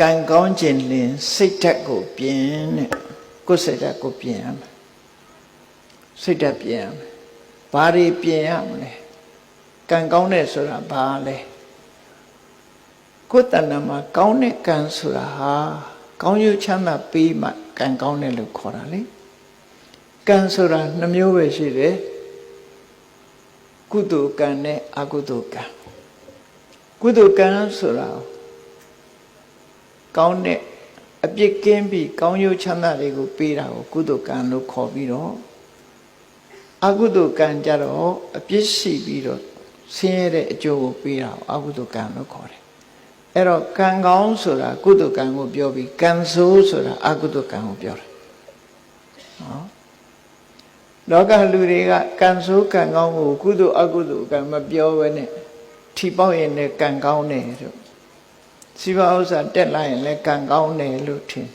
ကံကောင်းခြင်းလင်စိတ်ဓာတ်ကိုပြင်တဲ့ကိုယ်စိတ်ဓာတ်ကိုပြင်ရမယ်စိတ်ဓာတ်ပြင်ရမယ်ဘာတွေပြင်ရမလဲကံကောင်းတဲ့ဆိုတာဘာလဲကိုယ်တဏ္ဍမှာကောင်းတဲ့ကံဆိုတာဟာကောင်းကျိုးချမ်းသာပေးမှကံကောင်းတယ်လို့ခေါ်တာလေကံဆိုတာနှမျိုးပဲရှိတယ်ကုသိုလ်ကံနဲ့အကုသိုလ်ကံကုသိုလ်ကံဆိုတာ ကောင်းတဲ့အပြစ်ကင်းပြီးကောင်းကျိုးချမ်းသာတွေကိုပေးတာကိုကုသိုလ်ကံလို့ခေါ်ပြီးတော့အကုသိုလ်ကံကြတော့အပြစ်ရှိပြီးတော့ဆင်းရဲတဲ့အကျိုးကိုပေးတာကိုအကုသိုလ်ကံလို့ခေါ်တယ်အဲ့တော့ကံကောင်းဆိုတာကုသိုလ်ကံကိုပြောပြီးကံဆိုးဆိုတာအကုသိုလ်ကံကိုပြောတယ်နော်လောကလူတွေကကံဆိုးကံကောင်းကိုကုသိုလ်အကုသိုလ်ကံမပြောဘဲနဲ့ထီပေါက်ရင်လည်းကံကောင်းတယ်လို့ စီပါဥစ္စာတက်လာရင်လည်းကံကောင်းတယ်လို့ထင်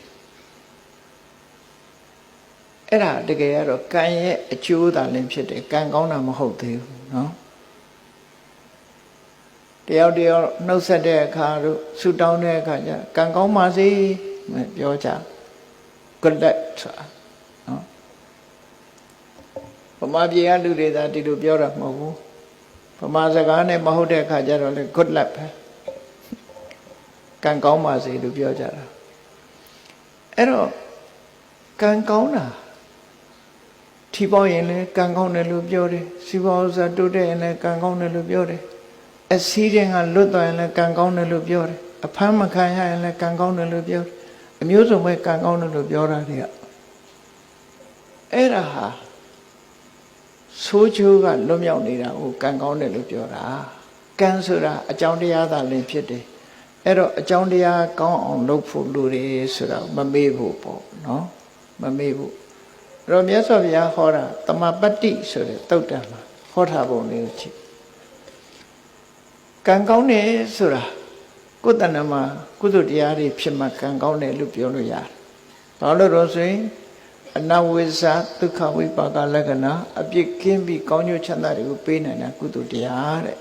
အဲ့ဒါတကယ်ကတော့ကံရဲ့အကျိုးသာလည်းဖြစ်တယ်ကံကောင်းတာမဟုတ်သေးဘူးเนาะတယောက်တယောက်နှုတ်ဆက်တဲ့အခါတို့ဆူတောင်းတဲ့အခါကျကံကောင်းပါစေမပြောကြ good luck ဆိုတာနော်ဗမာပြည်ကလူတွေသာဒီလိုပြောတာမဟုတ်ဘူးဗမာစကားနဲ့မဟုတ်တဲ့အခါကျတော့လေ good luck ပဲ ကံကောင်းပါစေလို့ပြောကြတာအဲ့တော့ကံကောင်းတာထီပေါရင်လည်းကံကောင်းတယ်လို့ပြောတယ်စီပွားဥစ္စာတိုးတက်ရင်လည်းကံကောင်းတယ်လို့ပြောတယ်အစည်းတဲ့ကလွတ်သွားရင်လည်းကံကောင်းတယ်လို့ပြောတယ်အဖမ်းမခံရရင်လည်းကံကောင်းတယ်လို့ပြောတယ်အမျိုးစုံပဲကံကောင်းတယ်လို့ပြောတာတွေကအဲ့ဒါဟာဆိုးချိုးကလွတ်မြောက်နေတာကိုကံကောင်းတယ်လို့ပြောတာကံဆိုတာအကြောင်းတရားသာလင်ဖြစ်တယ် အဲ့တော့အကြောင်းတရားကောင်းအောင်လုပ်ဖို့လိုတယ်ဆိုတာမမေ့ဖို့ပေါ့နော်မမေ့ဖို့အဲ့တော့မြတ်စွာဘုရားဟောတာတမပတ္တိဆိုတဲ့တုတ်တံမှာဟောထားပုံလေးကိုကြည့်ကံကောင်းတယ်ဆိုတာကိုယ်တဏ္ဍမှာကုသိုလ်တရားတွေဖြစ်မှကံကောင်းတယ်လို့ပြောလို့ရတယ်ဘာလို့လို့ဆိုရင်အနဝိဇ္ဇဒုက္ခဝိပါကလက္ခဏာအပြစ်ကင်းပြီးကောင်းကျိုးချမ်းသာတွေကိုပေးနိုင်တာကုသိုလ်တရားတဲ့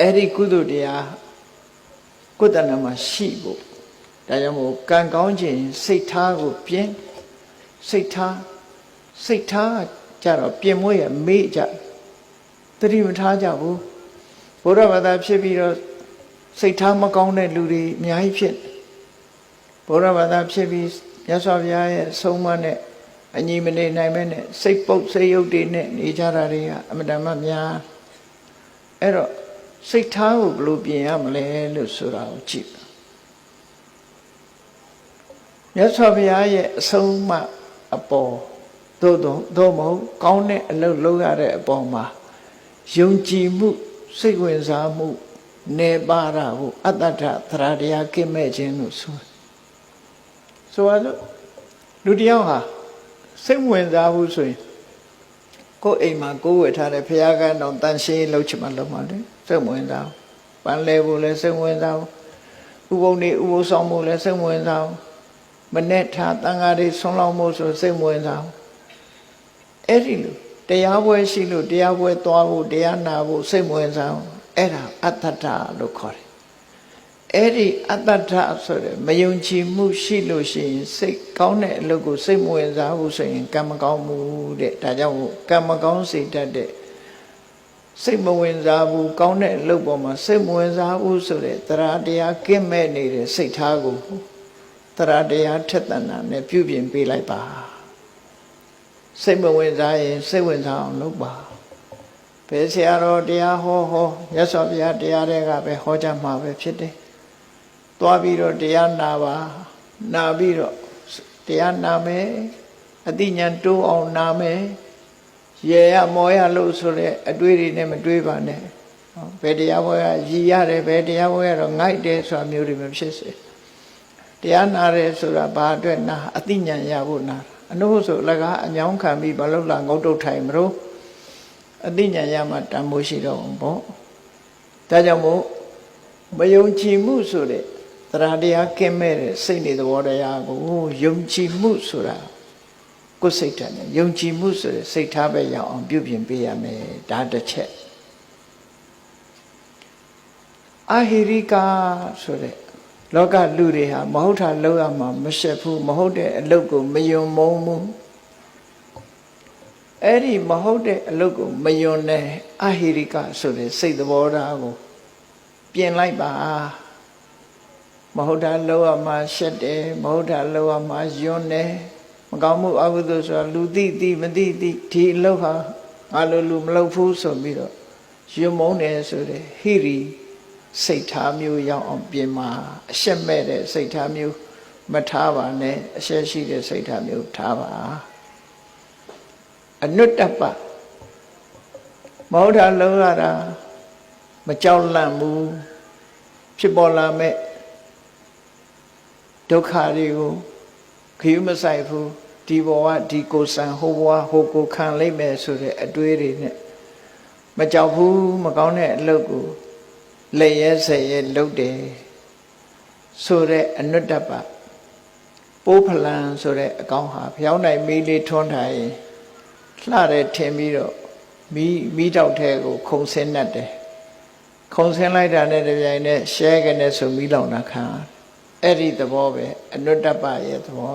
အဲ့ဒီကုသိုလ်တရား ကိုယ်တဏ္ဍမှာရှိဖို့ဒါကြောင့်မို့ကံကောင်းခြင်းစိတ်ထားကိုပြင်းစိတ်ထားစိတ်ထားကြတော့ပြင်မွေးရမေ့ကြတတိမထားကြဘူးဘုရားဘာသာဖြစ်ပြီးတော့စိတ်ထားမကောင်းတဲ့လူတွေအများကြီးဖြစ်ဘုရားဘာသာဖြစ်ပြီးမြတ်စွာဘုရားရဲ့ဆုံးမနဲ့အညီမနေနိုင်မဲနဲ့စိတ်ပုတ်စိတ်ယုတ်တွေနဲ့နေကြတာတွေကအမတန်မှများအဲ့တော့ စိတ်ထားကိုဘယ်လိုပြင်ရမလဲလို့ဆိုတာကိုကြည့်မြတ်စွာဘုရားရဲ့အဆုံးအမအပေါ်သို့တော့သို့မဟုတ်ကောင်းတဲ့အလုပ်လုပ်ရတဲ့အပေါ်မှာယုံကြည်မှုစိတ်ဝင်စားမှုနေပါရဟုအတ္တထသရတရားကိမဲ့ခြင်းလို့ဆိုဆိုရလို့လူတယောက်ဟာစိတ်ဝင်စားဘူးဆိုရင်ကိုယ်အိမ်မှာကိုယ်ဝယ်ထားတဲ့ဖျားကန်းတော်တန်ရှင်းလုပ်ချင်မှလုပ်မှလေ စိတ်ဝင်စားပန်းလဲဖို့လည်းစိတ်ဝင်စားဥပုံနေဥပုံဆောင်ဖို့လည်းစိတ်ဝင်စားမနဲ့ထားတန်ဃာတွေဆွမ်းလောင်းဖို့ဆိုစိတ်ဝင်စားအဲ့ဒီလိုတရားပွဲရှိလို့တရားပွဲသွားဖို့တရားနာဖို့စိတ်ဝင်စားအဲ့ဒါအတ္တတလို့ခေါ်တယ်အဲ့ဒီအတ္တတဆိုတဲ့မယုံကြည်မှုရှိလို့ရှိရင်စိတ်ကောင်းတဲ့အလုပ်ကိုစိတ်မဝင်စားဘူးဆိုရင်ကံမကောင်းဘူးတဲ့ဒါကြောင့်ကံမကောင်းစေတတ်တဲ့ စိတ်မဝင်စားဘူးကောင်းတဲ့အလုပ်ပေါ်မှာစိတ်မဝင်စားဘူးဆိုတဲ့တရားတရားကင်းမဲ့နေတဲ့စိတ်ထားကိုတရားတရားထက်သန်တာနဲ့ပြုပြင်ပေးလိုက်ပါစိတ်မဝင်စားရင်စိတ်ဝင်စားအောင်လုပ်ပါဘယ်ဆရာတော်တရားဟောဟောရသော်ဘုရားတရားတွေကပဲဟောကြမှာပဲဖြစ်တယ်သွားပြီးတော့တရားနာပါနာပြီးတော့တရားနာမယ်အတိညာတိုးအောင်နာမယ် ရေရမောရလို့ဆိုတဲ့အတွေးတွေနဲ့မတွေးပါနဲ့ဘယ်တရားပွဲကရည်ရတယ်ဘယ်တရားပွဲကတော့ငိုက်တယ်ဆိုတာမျိုးတွေမဖြစ်စေတရားနာတယ်ဆိုတာဘာအတွက်နာအတိညာရဖို့နာအနုဆိုလကားအညောင်းခံပြီးမလုပ်လာငုတ်တုတ်ထိုင်မလို့အတိညာရမှတန်ဖိုးရှိတော့ဘောဒါကြောင့်မို့မယုံကြည်မှုဆိုတဲ့တရားတရားကင်းမဲ့တဲ့စိတ်နေသဘောတရားကိုယုံကြည်မှုဆိုတာ ကိုယ်စိတ်ဓာတ်နဲ့ယုံကြည်မှုဆိုတဲ့စိတ်ထားပဲရအောင်ပြုပြင်ပေးရမယ်ဒါတစ်ချက်အဟိရိကာဆိုတဲ့လောကလူတွေဟာမဟုတ်တာလောက်ရမှာမရှက်ဘူးမဟုတ်တဲ့အလုပ်ကိုမယုံမုံဘူးအဲ့ဒီမဟုတ်တဲ့အလုပ်ကိုမယုံတဲ့အဟိရိကဆိုတဲ့စိတ်သဘောထားကိုပြင်လိုက်ပါမဟုတ်တာလောက်ရမှာရှက်တယ်မဟုတ်တာလောက်ရမှာယွန်းတယ် မကောင်းမှုအကုသိုလ်ဆိုတာလူသိသိမသိသိဒီအလုပ်ဟာငါလိုလူမလုပ်ဘူးဆိုပြီးတော့ယွန်းမုန်းတယ်ဆိုတဲ့ဟိရိစိတ်ထားမျိုးရောက်အောင်ပြင်မှာအရှက်မဲ့တဲ့စိတ်ထားမျိုးမထားပါနဲ့အရှက်ရှိတဲ့စိတ်ထားမျိုးထားပါအနုတ္တပမဟုတ်တာလုံးရတာမကြောက်လန့်ဘူးဖြစ်ပေါ်လာမဲ့ဒုက္ခတွေကို ခရီးမဆိုင်ဘူးဒီဘဝဒီကိုယ်ဆံဟိုဘဝဟိုကိုခံလိုက်မယ်ဆိုတဲ့အတွေးတွေနဲ့မကြောက်ဘူးမကောင်းတဲ့အလုပ်ကိုလက်ရဲဆက်ရဲလုပ်တယ်ဆိုတဲ့အနုတ္တပပိုးဖလန်ဆိုတဲ့အကောင်ဟာဖျောင်းနိုင်မီးလေးထွန်းထားရင်လှတယ်ထင်ပြီးတော့မီးမီးတောက်ထဲကို ခုံဆင်းတတ်တယ်ခုံဆင်းလိုက်တာနဲ့တပြိုင်နက်ရှဲကနေဆိုမီးလောင်တာခံအဲ့ဒီသဘောပဲအနုတ္တပရဲ့သဘော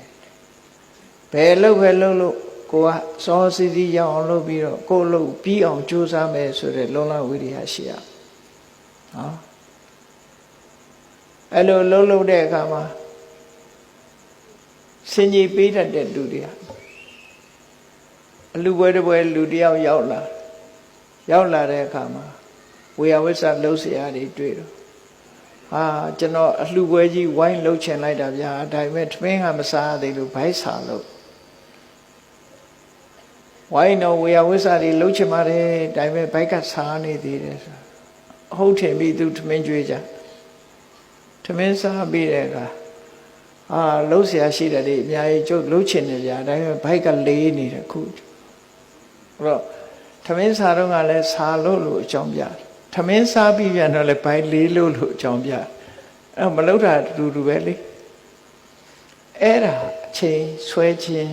ဘယ်လို့ပဲလို့လို့ကိုကစောစီစီရောက်အောင်လုပ်ပြီးတော့ကိုလို့ပြီးအောင်ကြိုးစားမယ်ဆိုတဲ့လုံလဝိရိယရှိရနော်အဲ့လိုလုံးလုံးတဲ့အခါမှာစင်ကြီးပေးတတ်တဲ့လူတွေဟာအလူပွဲတစ်ပွဲလူတယောက်ရောက်လာရောက်လာတဲ့အခါမှာဝေယဝိဆလှုပ်เสียတွေတွေ့တော့ဟာကျွန်တော်အလှပွဲကြီးဝိုင်းလှုပ်ချင်လိုက်တာဗျာဒါပေမဲ့ထမင်းကမစားသေးလို့ဘိုက်စာလို့ ဝိုင်းတော့ဝေယဝိဆတွေလှုပ်ချင်ပါတယ်ဒါပေမဲ့ဘိုက်ကစားနေသေးတယ်ဆိုဟုတ်ထင်ပြီသူထမင်းကြွေးကြထမင်းစားပြီးတဲ့အခါအာလှုပ်เสียရှိတယ်လေအများကြီးကျုပ်လှုပ်ချင်တယ်ဗျာဒါပေမဲ့ဘိုက်ကလေးနေတယ်ခုအဲ့တော့ထမင်းစားတော့ကလည်းစားလို့လို့အကြောင်းပြထမင်းစားပြီးပြန်တော့လည်းဘိုက်လေးလို့လို့အကြောင်းပြအဲ့မလှုပ်တာတူတူပဲလေအဲ့ဒါအချိန်ဆွဲခြင်း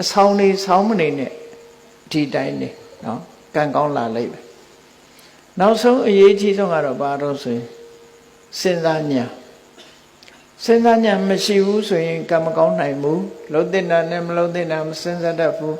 အဆောင်နေဆောင်းမနေနဲ့ဒီတိုင်းနေနော်ကံကောင်းလာလိမ့်မယ်နောက်ဆုံးအရေးကြီးဆုံးကတော့ဘာလို့ဆိုရင်စဉ်းစားညာစဉ်းစားညာမရှိဘူးဆိုရင်ကံမကောင်းနိုင်ဘူးလုံးတင်တာနဲ့မလုံးတင်တာမစဉ်းစားတတ်ဘူး